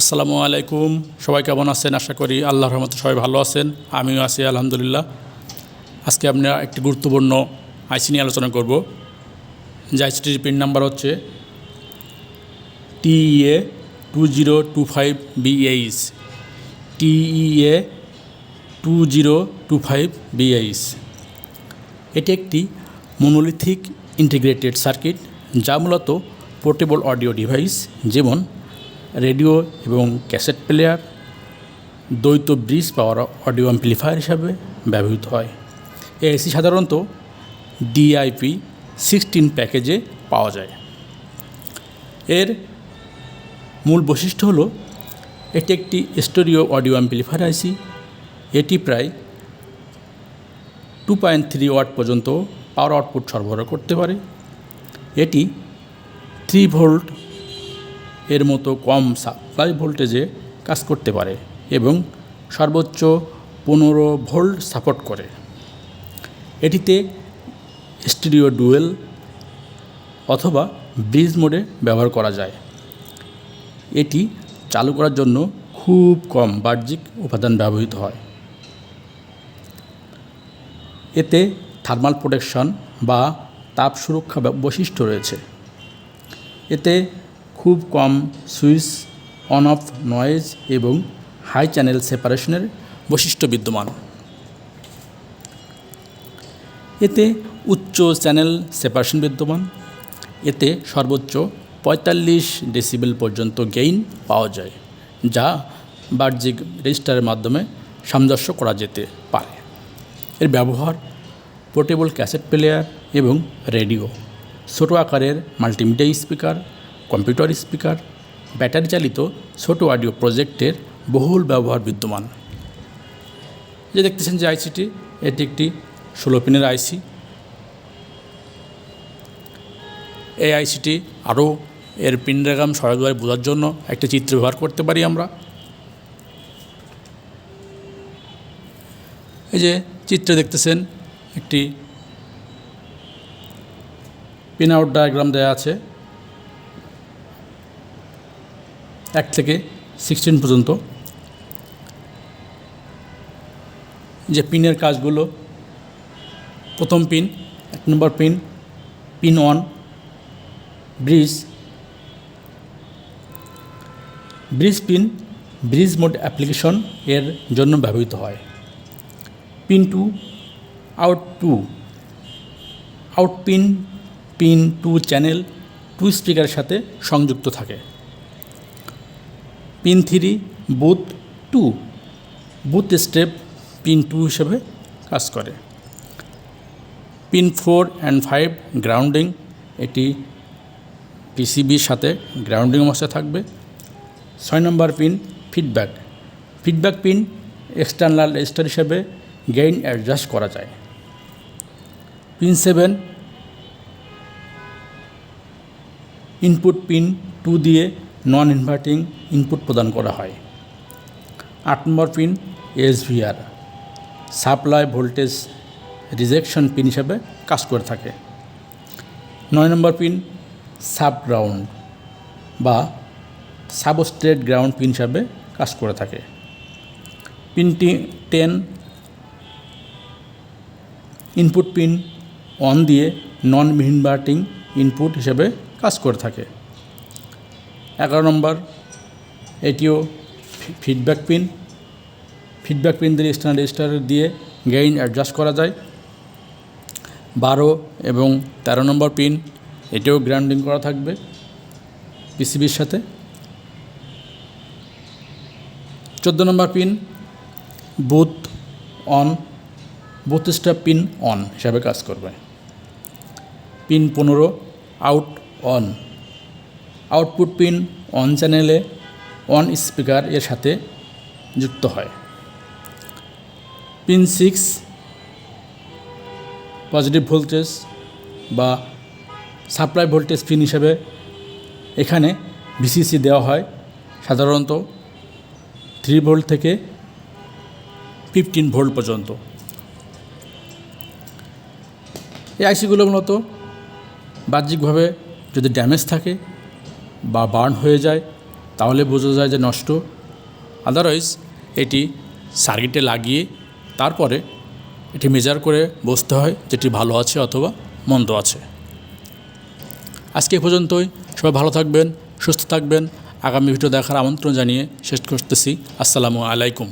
আসসালামু আলাইকুম। সবাই কেমন আছেন? আশা করি আল্লাহর রহমতে সবাই ভালো আছেন। আমিও আছি, আলহামদুলিল্লাহ। আজকে আমরা একটি গুরুত্বপূর্ণ আইসি নিয়ে আলোচনা করব। যে আইসিটির পিন নাম্বার হচ্ছে TEA two zero two five BH TEA two zero two five BH এটি একটি মনোলিথিক ইন্টিগ্রেটেড সার্কিট, যা মূলত পোর্টেবল অডিও ডিভাইস, যেমন রেডিও এবং ক্যাসেট প্লেয়ার, দ্বৈত ব্রিজ পাওয়ার অডিও অ্যাম্প্লিফায়ার হিসাবে ব্যবহৃত হয়। এসি সাধারণত ডিআইপি সিক্সটিন প্যাকেজে পাওয়া যায়। এর মূল বৈশিষ্ট্য হলো, এটি একটি স্টোরিও অডিও অ্যাম্প্লিফায়ার আইসি। এটি প্রায় টু পয়েন্ট থ্রি ওয়াট পর্যন্ত পাওয়ার আউটপুট সরবরাহ করতে পারে। এটি থ্রি ভোল্ট এর মতো কম সাপ্লাই ভোল্টেজে কাজ করতে পারে এবং সর্বোচ্চ পনেরো ভোল্ট সাপোর্ট করে। এটিতে স্টিরিও ডুয়েল অথবা ব্রিজ মোডে ব্যবহার করা যায়। এটি চালু করার জন্য খুব কম বাহ্যিক উপাদান ব্যবহৃত হয়। এতে থার্মাল প্রোটেকশন বা তাপ সুরক্ষা বৈশিষ্ট্য রয়েছে। এতে খুব কম সুইচ অন অফ নয়েজ এবং হাই চ্যানেল সেপারেশনের বৈশিষ্ট্য বিদ্যমান। এতে উচ্চ চ্যানেল সেপারেশন বিদ্যমান। এতে সর্বোচ্চ পঁয়তাল্লিশ ডেসিবেল পর্যন্ত গেইন পাওয়া যায়, যা বাহ্যিক রেজিস্টারের মাধ্যমে সামঞ্জস্য করা যেতে পারে। এর ব্যবহার পোর্টেবল ক্যাসেট প্লেয়ার এবং রেডিও। ছোটো আকারের multimedia speaker computer speaker, battery চালিত ছোটো অডিও প্রজেক্টের বহুল ব্যবহার বিদ্যমান। যে দেখতেছেন যে আইসিটি এটি একটি ষোলো পিনের আইসি এই আইসিটি আরও এর পিন রেগাম সহজভাবে বোঝার জন্য একটি চিত্র ব্যবহার করতে পারি আমরা। এই যে চিত্রে দেখতেছেন একটি পিন আউট ডায়াগ্রাম দেওয়া আছে। এক থেকে সিক্সটিন পর্যন্ত। যে পিনের কাজগুলো, প্রথম পিন এক নম্বর pin pin one bridge bridge pin bridge mode application এর জন্য ব্যবহৃত হয়। Pin two out two out pin pin two channel two স্পিকারের সাথে সংযুক্ত থাকে। Pin three, boot two, boot step pin two হিসেবে কাজ করে। Pin four and five grounding, এটি পিসিবির সাথে গ্রাউন্ডিং অবস্থায় থাকবে। ছয় নম্বর pin feedback. Feedback pin external resistor হিসেবে গেইন অ্যাডজাস্ট করা যায়। Pin seven input pin two দিয়ে নন ইনভার্টিং ইনপুট প্রদান করা হয়। আট নম্বর pin SVR supply voltage rejection pin হিসাবে কাজ করে থাকে। নয় নম্বর পিন সাব গ্রাউন্ড বা সাব সাবস্ট্রেট গ্রাউন্ড পিন হিসাবে কাজ করে থাকে। পিনটি টেন ইনপুট পিন অন দিয়ে নন ইনভার্টিং ইনপুট হিসাবে কাজ করে থাকে। এগারো নম্বর, এটিও ফিডব্যাক পিন ফিডব্যাক পিন দিয়ে স্ট্যান্ড রেজিস্টার দিয়ে গেইন অ্যাডজাস্ট করা যায়। বারো এবং তেরো নম্বর পিন এটিও গ্রাউন্ডিং করা থাকবে পিসিবির সাথে। চোদ্দ নম্বর pin boot one boot strap pin one হিসাবে কাজ করবে। পিন পনেরো out one output pin one চ্যানেলে অন স্পিকার এর সাথে যুক্ত হয়। পিন সিক্স, পজিটিভ ভোল্টেজ বা সাপ্লাই ভোল্টেজ পিন হিসেবে এখানে ভিসিসি দেওয়া হয়। সাধারণত থ্রি ভোল্ট থেকে ফিফটিন ভোল্ট পর্যন্ত। এই আইসিগুলো মূলত বাহ্যিকভাবে যদি ড্যামেজ থাকে বা বার্ন হয়ে যায়, তাহলে বোঝা যায় যে নষ্ট। আদারওয়াইজ এটি সার্কিটে লাগিয়ে তারপরে এটি মেজার করে বসতে হয় যেটি ভালো আছে অথবা মন্দ আছে। আজকে এ পর্যন্তই। সবাই ভালো থাকবেন, সুস্থ থাকবেন। আগামী ভিডিও দেখার আমন্ত্রণ জানিয়ে শেষ করতেছি। আসসালামু আলাইকুম।